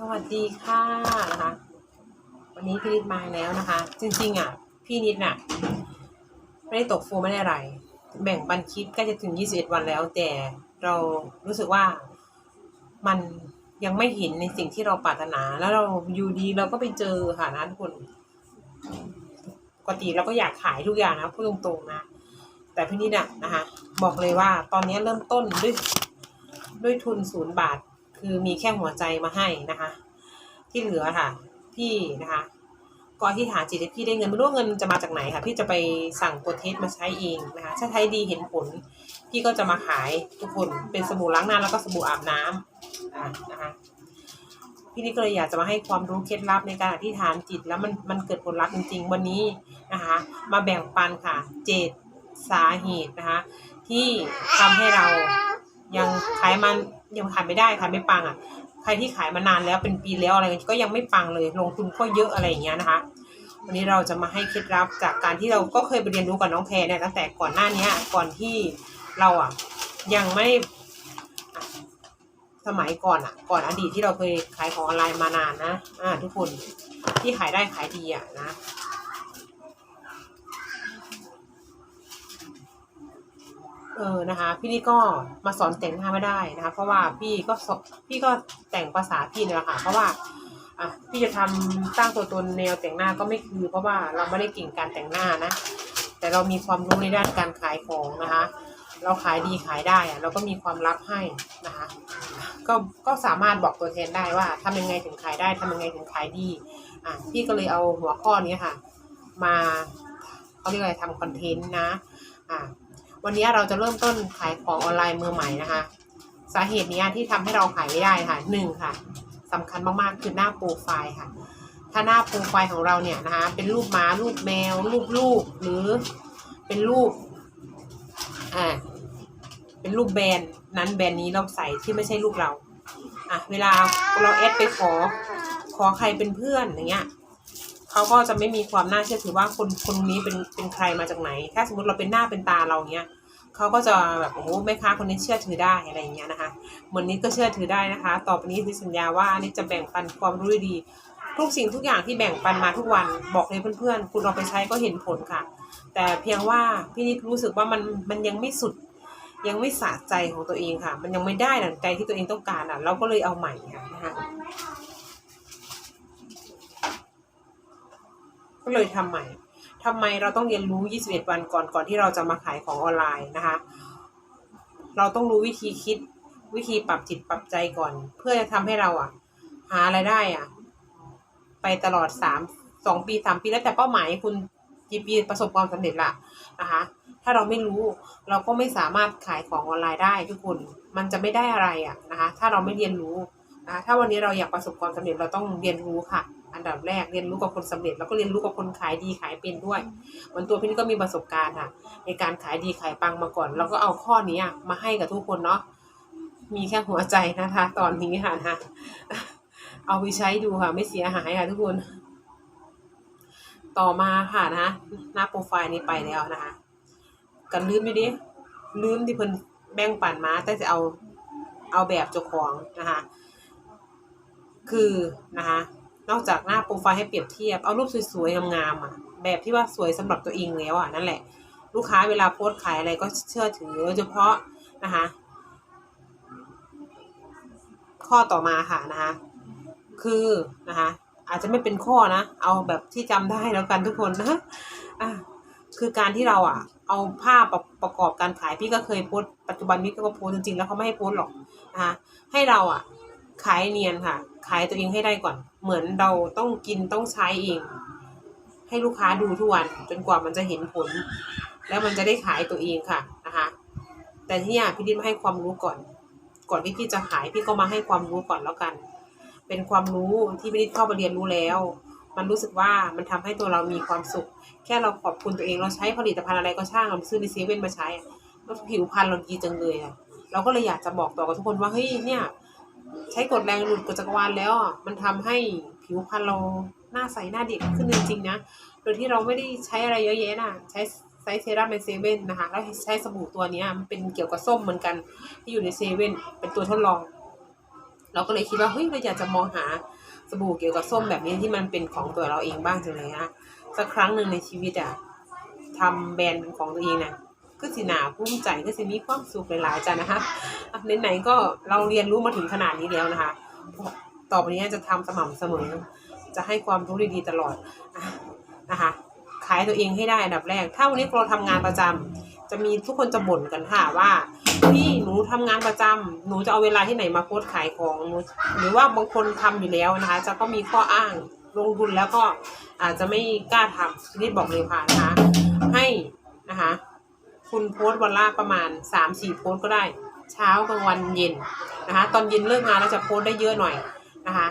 สวัสดีค่ะนะคะ วันนี้พี่นิดมาแล้วนะคะ จริงๆอะ พี่นิดน่ะ ไม่ได้ตกฟูไม่ได้อะไร แบ่งบันคิดใกล้จะถึง 21 วันแล้ว แต่เรารู้สึกว่ามันยังไม่เห็นในสิ่งที่เราปรารถนา แล้วเราอยู่ดีเราก็ไปเจอค่ะนะทุกคนปกติเราก็อยากขายทุกอย่างนะพูดตรงๆนะ แต่พี่นิดอะนะคะ บอกเลยว่าตอนนี้เริ่มต้นด้วยด้วยทุนศูนย์บาท คือมีแค่หัวใจมาให้นะคะ ที่เหลือค่ะ พี่นะคะก็อที่ฐานจิตให้พี่ได้เงินไม่รู้เงินจะมาจากไหนค่ะ พี่จะไปสั่งตัวเทสมาใช้เองนะคะ ถ้าใช้ดีเห็นผล พี่ก็จะมาขายทุกคนเป็นสบู่ล้างหน้าแล้วก็สบู่อาบน้ำอะนะคะพี่นี่ก็เลยอยากจะมาให้ความรู้เคล็ดลับในการอธิษฐานจิตแล้วมันมันเกิดผลลัพธ์จริง ๆ วันนี้นะคะ มาแบ่งปันค่ะ เจตสาเหตุนะคะ ที่ทำให้เรายังขายมัน ยังขายไม่ได้ขายไม่ปังอะ ใครที่ขายมานานแล้วเป็นปีแล้วอะไรก็ยังไม่ปังเลยลงทุนก็เยอะอะไรอย่างเงี้ยนะคะ วันนี้เราจะมาให้เคล็ดลับจากการที่เราก็เคยไปเรียนรู้กับน้องแพรเนี่ยตั้งแต่ก่อนหน้านี้ก่อนที่เราอะยังไม่สมัยก่อนอะ ก่อนอดีตที่เราเคยขายของออนไลน์มานานนะ อ่า ทุกคนที่ขายได้ขายดีอะนะ เออนะคะ พี่นี่ก็มาสอนแต่งหน้าไม่ได้นะคะ เพราะว่าพี่ก็พี่ก็แต่งภาษาพี่เนี่ยแหละค่ะ เพราะว่าอะพี่จะทำสร้างตัวตนแนวแต่งหน้าก็ไม่คือ เพราะว่าเราไม่ได้เก่งการแต่งหน้านะ แต่เรามีความรู้ในด้านการขายของนะคะ เราขายดีขายได้อะเราก็มีความลับให้นะคะ ก็ก็สามารถบอกตัวแทนได้ว่าทำยังไงถึงขายได้ทำยังไงถึงขายดีอะพี่ก็เลยเอาหัวข้อนี้ค่ะ มาเขาเรียกอะไรทำคอนเทนต์นะอะ วันนี้เราจะเริ่มต้นขายของออนไลน์มือใหม่นะคะ สาเหตุนี้ที่ทำให้เราขายไม่ได้ค่ะหนึ่งค่ะสำคัญมากๆคือหน้าโปรไฟล์ค่ะ ถ้าหน้าโปรไฟล์ของเราเนี่ยนะคะ เป็นรูปม้ารูปแมว รูปลูกหรือเป็นรูปอ่าเป็นรูปแบรนด์นั้นแบรนด์นี้เราใส่ที่ไม่ใช่รูปเราอะเวลาเราแอดไปขอขอใครเป็นเพื่อนอย่างเงี้ยเขาก็จะไม่มีความน่าเชื่อถือว่าคนคนนี้เป็นเป็นใครมาจากไหน ถ้าสมมติเราเป็นหน้าเป็นตาเราเนี้ย เขาก็จะแบบโอ้แม่ค้าคนนี้เชื่อถือได้อะไรอย่างเงี้ยนะคะเหมือนนี้ก็เชื่อถือได้นะคะ ต่อไปนี้ที่สัญญาว่านี่จะแบ่งปันความรู้ดี ทุกสิ่งทุกอย่างที่แบ่งปันมาทุกวันบอกเลยเพื่อนๆ คุณเอาไปใช้ก็เห็นผลค่ะ แต่เพียงว่าพี่นิดรู้สึกว่ามันมันยังไม่สุดยังไม่สะใจของตัวเองค่ะ มันยังไม่ได้ดังใจที่ตัวเองต้องการอะ เราก็เลยเอาใหม่ค่ะนะคะก็เลยทำใหม่ ทำไมเราต้องเรียนรู้ 21 วันก่อนก่อนที่เราจะมาขายของออนไลน์นะคะ เราต้องรู้วิธีคิดวิธีปรับจิตปรับใจก่อน เพื่อจะทำให้เราอะ หาไรายได้อะ ไปตลอดสามสองปีสามปีแล้วแต่เป้าหมายคุณกี่ปีประสบความสำเร็จละนะคะ ถ้าเราไม่รู้เราก็ไม่สามารถขายของออนไลน์ได้ทุกคน มันจะไม่ได้อะไรอะนะคะ ถ้าเราไม่เรียนรู้นะะถ้าวันนี้เราอยากประสบความสำเร็จเราต้องเรียนรู้ค่ะ อันดับแรกเรียนรู้กับคนสำเร็จ แล้วก็เรียนรู้กับคนขายดีขายเป็นด้วยเหมือนตัวพี่นี่ก็มีประสบการณ์ค่ะ ในการขายดีขายปังมาก่อนเราก็เอาข้อนี้มาให้กับทุกคนเนาะมีแค่หัวใจนะคะ ตอนนี้ค่ะนะเอาไปใช้ดูค่ะ ไม่เสียหายค่ะทุกคน ต่อมาค่ะนะหน้าโปรไฟล์นี้ไปแล้วนะคะกันลืมไปดิลืมที่เพิ่นแบ่งปันมา แต่จะเอาเอาแบบเจ้าของนะคะ คือนะคะ นอกจากหน้าโปรไฟล์ให้เปรียบเทียบ เอารูปสวยๆงามๆอะ แบบที่ว่าสวยสำหรับตัวเองแล้วอะนั่นแหละ ลูกค้าเวลาโพสต์ขายอะไรก็เชื่อถือโดยเฉพาะนะคะ ข้อต่อมาค่ะนะคะ คือนะคะอาจจะไม่เป็นข้อนะ เอาแบบที่จำได้แล้วกันทุกคนนะอะคือการที่เราอะ เอาภาพประประกอบการขายพี่ก็เคยโพสปัจจุบันนี้ก็โพสจริงๆแล้วเขาไม่ให้โพสหรอกนะคะให้เราอะ ขายเนียนค่ะ ขายตัวเองให้ได้ก่อน เหมือนเราต้องกินต้องใช้เอง ให้ลูกค้าดูทุกวันจนกว่ามันจะเห็นผล แล้วมันจะได้ขายตัวเองค่ะนะคะ แต่ที่เนี่ยพี่ดินมาให้ความรู้ก่อน ก่อนที่พี่จะขายพี่ก็มาให้ความรู้ก่อนแล้วกัน เป็นความรู้ที่พี่ดินเข้ามาเรียนรู้แล้ว มันรู้สึกว่ามันทำให้ตัวเรามีความสุข แค่เราขอบคุณตัวเองเราใช้ผลิตภัณฑ์อะไรก็ช่างเราซื้อในเซเว่นมาใช้แล้วผิวพรรณเราดีจังเลยอะเราก็เลยอยากจะบอกต่อกับทุกคนว่าเฮ้ยเนี่ย ใช้กดแรงหลุดกดจักรวาลแล้วอะมันทำให้ผิวพรรณเราหน้าใสหน้าเด็กขึ้นจริงๆนะโดยที่เราไม่ได้ใช้อะไรเยอะแยะนะใช้ใช้เซรั่มในเซเว่นนะคะแล้วใช้สบู่ตัวนี้มันเป็นเกี่ยวกับส้มเหมือนกัน ที่อยู่ในเซเว่นเป็นตัวทดลอง เราก็เลยคิดว่าเฮ้ยเราอยากจะมองหาสบู่เกี่ยวกับส้มแบบนี้ที่มันเป็นของตัวเราเองบ้างจังเลยนะสักครั้งหนึ่งในชีวิตอะทำแบรนด์เป็นของตัวเองนะ ก็สิหนาภูมิใจก็สิมีความสุขหลายๆจ้ะนะคะอะไหนๆก็เราเรียนรู้มาถึงขนาดนี้แล้วนะคะ ต่อไปนี้จะทำสม่ำเสมอ จะให้ความรู้ดีๆตลอดนะคะขายตัวเองให้ได้อันดับแรก ถ้าวันนี้เราทำงานประจำจะมีทุกคนจะบ่นกันค่ะว่าพี่หนูทำงานประจำหนูจะเอาเวลาที่ไหนมาโพสขายของหรือว่าบางคนทำอยู่แล้วนะคะ จะก็มีข้ออ้างลงทุนแล้วก็อาจจะไม่กล้าทำนี่บอกเลยค่ะนะคะให้นะคะ คุณโพสต์วันละประมาณสามสี่โพสต์ก็ได้ เช้ากลางวันเย็นนะคะ ตอนเย็นเลิกงานแล้วจะโพสต์ได้เยอะหน่อยนะคะ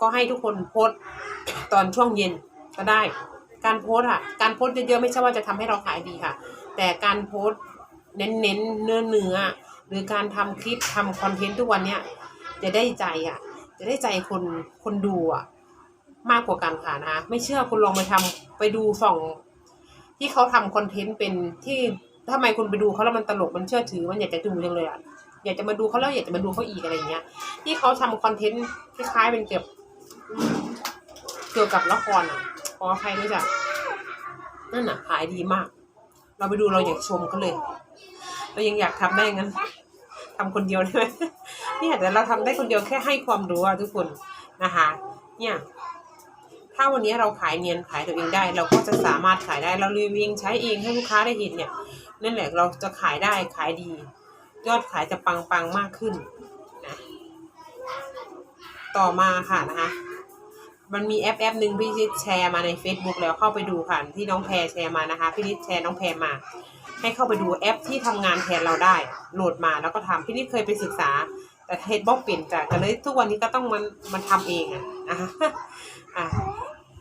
ก็ให้ทุกคนโพสต์ตอนช่วงเย็นก็ได้ การโพสต์อะการโพสต์เยอะๆไม่ใช่ว่าจะทำให้เราขายดีค่ะ แต่การโพสต์เน้นๆเนื้อเนื้อหรือการทำคลิปทำคอนเทนต์ทุกวันเนี้ยจะได้ใจอะจะได้ใจคนคนดูอะมากกว่ากันค่ะนะคะไม่เชื่อคุณลองไปทำไปดูส่องที่เขาทำคอนเทนต์เป็นที่ ทำไมคุณไปดูเขาแล้วมันตลกมันเชื่อถือมันอยากจะดูจังเลยอะอยากจะมาดูเขาแล้วอยากจะมาดูเขาอีกอะไรอย่างเงี้ย ที่เขาทำคอนเทนต์คล้ายๆเป็นเกี่ยวเกี่ยวกับละครอะขออภัยด้จ้ะนั่นน่ะขายดีมาก เราไปดูเราอยากชมเขาเลย เรายังอยากทำได้งั้นทำคนเดียวได้ไหมเนี่ยแต่เราทำได้คนเดียวแค่ให้ความรู้อะทุกคนนะคะ เนี่ย ถ้าวันนี้เราขายเนียนขายตัวเองได้ เราก็จะสามารถขายได้เรารีวิวใช้เองให้ลูกค้าได้เห็นเนี่ย นั่นแหละเราจะขายได้ขายดี ยอดขายจะปังปังๆมากขึ้นนะต่อมาค่ะนะคะมันมีแอปแอปหนึ่งพี่นิดแชร์มาใน Facebook แล้วเข้าไปดูค่ะที่น้องแพรแชร์มานะคะพี่นิดแชร์น้องแพรมา ให้เข้าไปดูแอปที่ทำงานแทนเราได้โหลดมาแล้วก็ทำพี่นิดเคยไปศึกษา แต่เฮดบอกเปลี่ยนจากกันเลยทุกวันนี้ก็ต้องมันมันทำเองอะนะคะอะ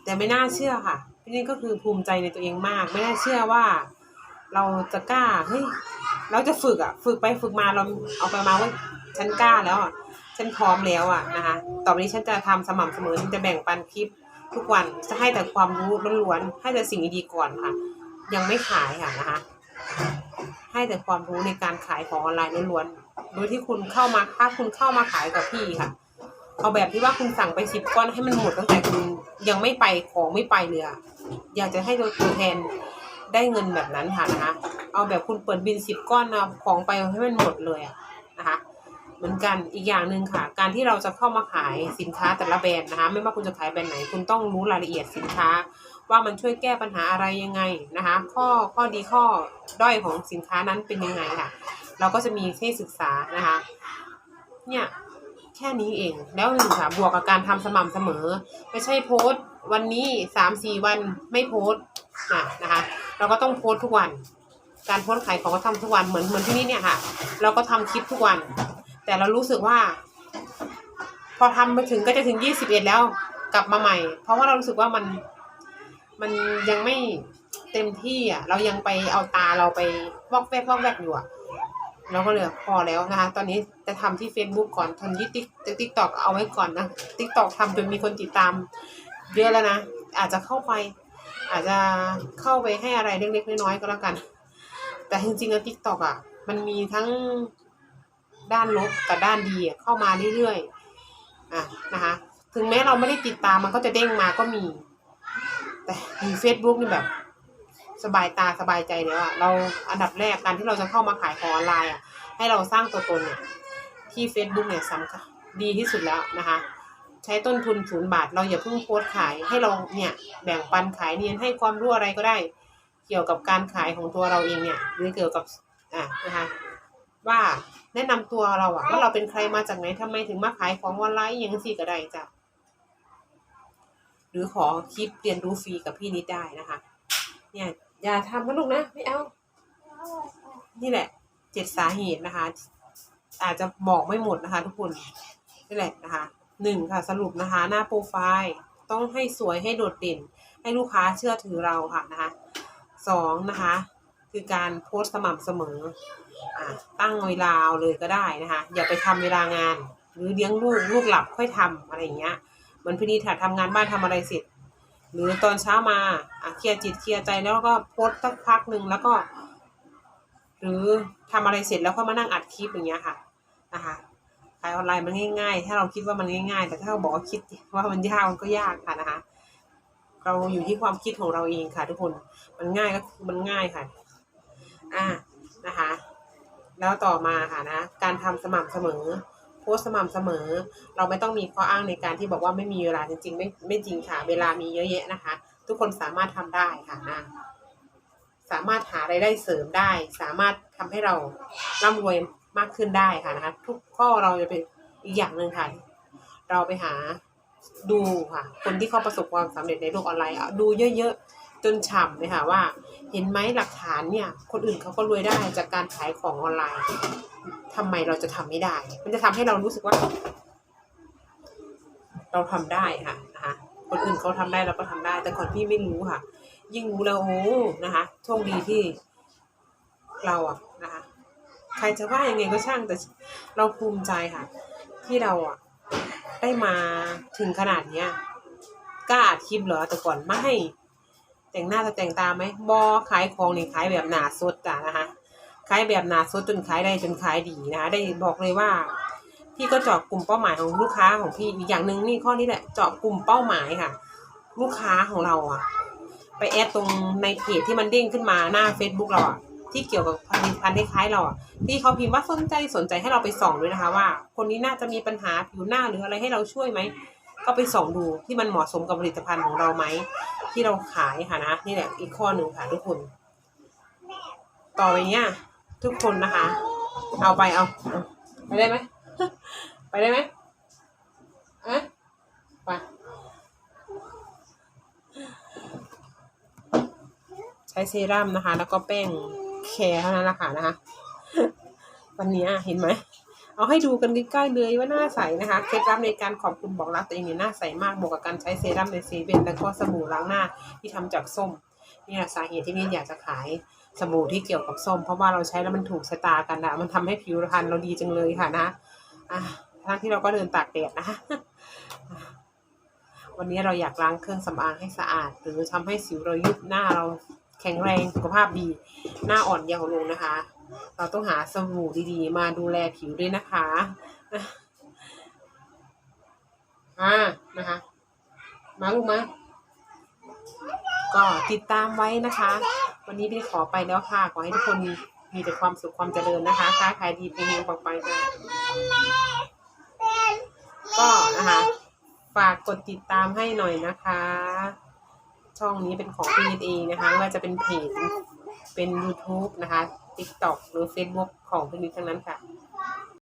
แต่ไม่น่าเชื่อค่ะพี่นี่ก็คือภูมิใจในตัวเองมาก ไม่น่าเชื่อว่า เราจะกล้าเฮ้ยเราจะฝึกอะ ฝึกไปฝึกมาเราเอาไปมาว่าฉันกล้าแล้วอะฉันพร้อมแล้วอะนะคะต่อไปนี้ฉันจะทำสม่ำเสมอฉันจะแบ่งปันคลิปทุกวันจะให้แต่ความรู้ล้วนๆให้แต่สิ่งดีๆก่อนค่ะ ยังไม่ขายค่ะนะคะ ให้แต่ความรู้ในการขายของออนไลน์ล้วนๆโดยที่คุณเข้ามาถ้าคุณเข้ามาขายกับพี่ค่ะเอาแบบที่ว่าคุณสั่งไปสิบก้อนให้มันหมดตั้งแต่คุณยังไม่ไปของไม่ไปเลยอะอยากจะให้ตัวแทน ได้เงินแบบนั้นค่ะนะคะ เอาแบบคุณเปิดบินสิบก้อนนะของไปให้มันหมดเลยอะนะคะ เหมือนกันอีกอย่างหนึ่งค่ะ การที่เราจะเข้ามาขายสินค้าแต่ละแบรนด์นะคะ ไม่ว่าคุณจะขายแบรนด์ไหนคุณต้องรู้รายละเอียดสินค้า ว่ามันช่วยแก้ปัญหาอะไรยังไงนะคะ ข้อข้อดีข้อด้อยของสินค้านั้นเป็นยังไงค่ะ เราก็จะมีให้ศึกษานะคะ เนี่ยแค่นี้เอง แล้วหนึ่งค่ะบวกกับการทำสม่ำเสมอ ไม่ใช่โพสต์ วันนี้สามสี่วันไม่โพสต์นะนะคะ เราก็ต้องโพสทุกวัน การโพสขายของก็ทำทุกวันเหมือนเหมือนที่นี่เนี่ยค่ะ เราก็ทำคลิปทุกวัน แต่เรารู้สึกว่า พอทำไปถึงก็จะถึงยี่สิบเอ็ดแล้วกลับมาใหม่ เพราะว่าเรารู้สึกว่ามันมันยังไม่เต็มที่อะ เรายังไปเอาตาเราไปวอกแวกวอกแวกอยู่อะเราก็เลยพอแล้วนะคะ ตอนนี้จะทำที่ Facebook ก่อนทำที่ติ๊กติ๊กตอกเอาไว้ก่อนนะติ๊กตอกทำจนมีคนติดตาม เยอะแล้วนะ อาจจะเข้าไป อาจจะเข้าไปให้อะไรเล็กๆน้อยๆก็แล้วกัน แต่จริงๆแล้วติ๊กตอกอะ มันมีทั้งด้านลบกับด้านดีอะเข้ามาเรื่อยๆอะนะคะ ถึงแม้เราไม่ได้ติดตามมันก็จะเด้งมาก็มี แต่มี Facebook นี่แบบ สบายตาสบายใจแล้วอะเราอันดับแรกการที่เราจะเข้ามาขายของออนไลน์อะให้เราสร้างตัวตนเนี่ยที่ Facebook เนี่ยสำคัญดีที่สุดแล้วนะคะ ใช้ต้นทุนศูนย์บาท เราอย่าเพิ่งโพสขายให้เราเนี่ยแบ่งปันขายเนียนให้ความรู้อะไรก็ได้ เกี่ยวกับการขายของตัวเราเองเนี่ยหรือเกี่ยวกับอะนะคะว่าแนะนำตัวเราอะว่าเราเป็นใครมาจากไหนทำไมถึงมาขายของออนไลน์อย่างสี่ก็ได้จ้ะหรือขอคลิปเรียนรู้ฟรีกับพี่นิดได้นะคะ เนี่ยอย่าทำนะลูกนะไม่เอานี่แหละเจ็ดสาเหตุนะคะ อาจจะบอกไม่หมดนะคะ ทุกคนนี่แหละนะคะ หนึ่งค่ะสรุปนะคะหน้าโปรไฟล์ต้องให้สวยให้โดดเด่น ให้ลูกค้าเชื่อถือเราค่ะนะคะสองนะคะ คือการโพสต์สม่ำเสมออตั้งเวลาเอาเลยก็ได้นะคะ อย่าไปทำเวลางาน หรือเลี้ยงลูกลูกหลับค่อยทำอะไรอย่างเงี้ยเหมือนพี่นิดค่ะทำงานบ้านทำอะไรเสร็จ หรือตอนเช้ามาเคลียร์จิตเคลียร์ใจแล้วก็โพสต์สักพักหนึ่งแล้วก็ หรือทำอะไรเสร็จแล้วก็มานั่งอัดคลิปอย่างเงี้ยค่ะนะคะายออนไลน์มันง่ายๆ ถ้าเราคิดว่ามันง่ายๆ แต่ถ้าเราบอกว่าคิดว่ามันยากมันก็ยากค่ะนะคะ เราอยู่ที่ความคิดของเราเองค่ะ ทุกคน มันง่ายก็มันง่ายค่ะ อ่า นะคะ แล้วต่อมาค่ะนะ การทำสม่ำเสมอ โพสต์สม่ำเสมอ เราไม่ต้องมีข้ออ้างในการที่บอกว่าไม่มีเวลาจริงๆ ไม่ไม่จริงค่ะ เวลามีเยอะแยะนะคะ ทุกคนสามารถทำได้ค่ะนะสามารถหาไรายได้เสริมได้ สามารถทำให้เราร่ำรวย มากขึ้นได้ค่ะนะคะ ทุกข้อเราจะเป็นอีกอย่างหนึ่งค่ะ เราไปหาดูค่ะ คนที่เขาประสบความสำเร็จในโลกออนไลน์ดูเยอะๆ จนฉ่ำเลยค่ะว่า เห็นไหมหลักฐานเนี่ย คนอื่นเขาก็รวยได้จากการขายของออนไลน์ทำไมเราจะทำไม่ได้ มันจะทำให้เรารู้สึกว่า เราทำได้ค่ะนะคะคนอื่นเขาทำได้เราก็ทำได้ แต่ก่อนพี่ไม่รู้ค่ะ ยิ่งรู้แล้วโอ้นะคะโชคดีที่เราอะนะคะ ใครจะว่ายังไงก็ช่างแต่เราภูมิใจค่ะ ที่เราอะได้มาถึงขนาดเนี้ยกล้าอัดคลิปเหรอแต่ก่อนไม่แต่งหน้าจะแต่งตาไหมบอขายของนี่ขายแบบหนาสดจ้ะนะคะขายแบบหนาสดจนขายได้จนขายดีนะคะได้บอกเลยว่าพี่ก็เจาะกลุ่มเป้าหมายของลูกค้าของพี่อีกอย่างหนึ่งนี่ข้อนี้แหละเจาะกลุ่มเป้าหมายค่ะ ลูกค้าของเราอะไปแอดตรงในเพจที่มันเด้งขึ้นมาหน้า Facebook เราอะ ที่เกี่ยวกับผลิตภัณฑ์คล้ายๆเราอะที่เขาพิมพ์ว่าสนใจสนใจให้เราไปส่องด้วยนะคะ ว่า คนนี้น่าจะมีปัญหาผิวหน้าหรืออะไรให้เราช่วยไหมก็ไปส่องดูที่มันเหมาะสมกับผลิตภัณฑ์ของเราไหมที่เราขายค่ะนะนี่แหละอีกข้อหนึ่งค่ะทุกคน ต่อไปเนี้ยทุกคนนะคะ เอาไปเอาเอาไปได้ไหมไปได้ไหมอะไปใช้เซรั่มนะคะ แล้วก็แป้ง แคร์เท่านั้นแหละค่ะนะคะ วันนี้เห็นไหมเอาให้ดูกันใกล้ๆเลยว่าหน้าใสนะคะเคล็ดลับในการขอบคุณบอกรักตัวเองเนี่ยหน้าใสมากบวกกับการใช้เซรั่มในเซเว่นแล้วก็สบู่ล้างหน้าที่ทำจากส้มนี่แหละสาเหตุที่นี่อยากจะขายสบู่ที่เกี่ยวกับส้ม เพราะว่าเราใช้แล้วมันถูกชะตากันนะมันทำให้ผิวพรรณเราดีจังเลยค่ะนะอะทั้งที่เราก็เดินตากแดดนะวันนี้เราอยากล้างเครื่องสำอางให้สะอาด หรือทำให้สิวเรายุบหน้าเรา แข็งแรงสุขภาพดี หน้าอ่อนเยาว์ลงนะคะ เราต้องหาสบู่ดีๆ มาดูแลผิวด้วยนะคะอ่านะคะ มาลูกมาก็ติดตามไว้นะคะ วันนี้พี่ขอไปแล้วค่ะ ขอให้ทุกคนมีแต่ความสุขความเจริญนะคะค้าขายดีเป็นเงินปังไปค่ะก็นะคะ ฝากกดติดตามให้หน่อยนะคะ ช่องนี้เป็นของพี่นิดเองนะคะว่าจะเป็นเพจเป็น YouTube นะคะ TikTok หรือ Facebook ของพี่นิดทั้งนั้นค่ะ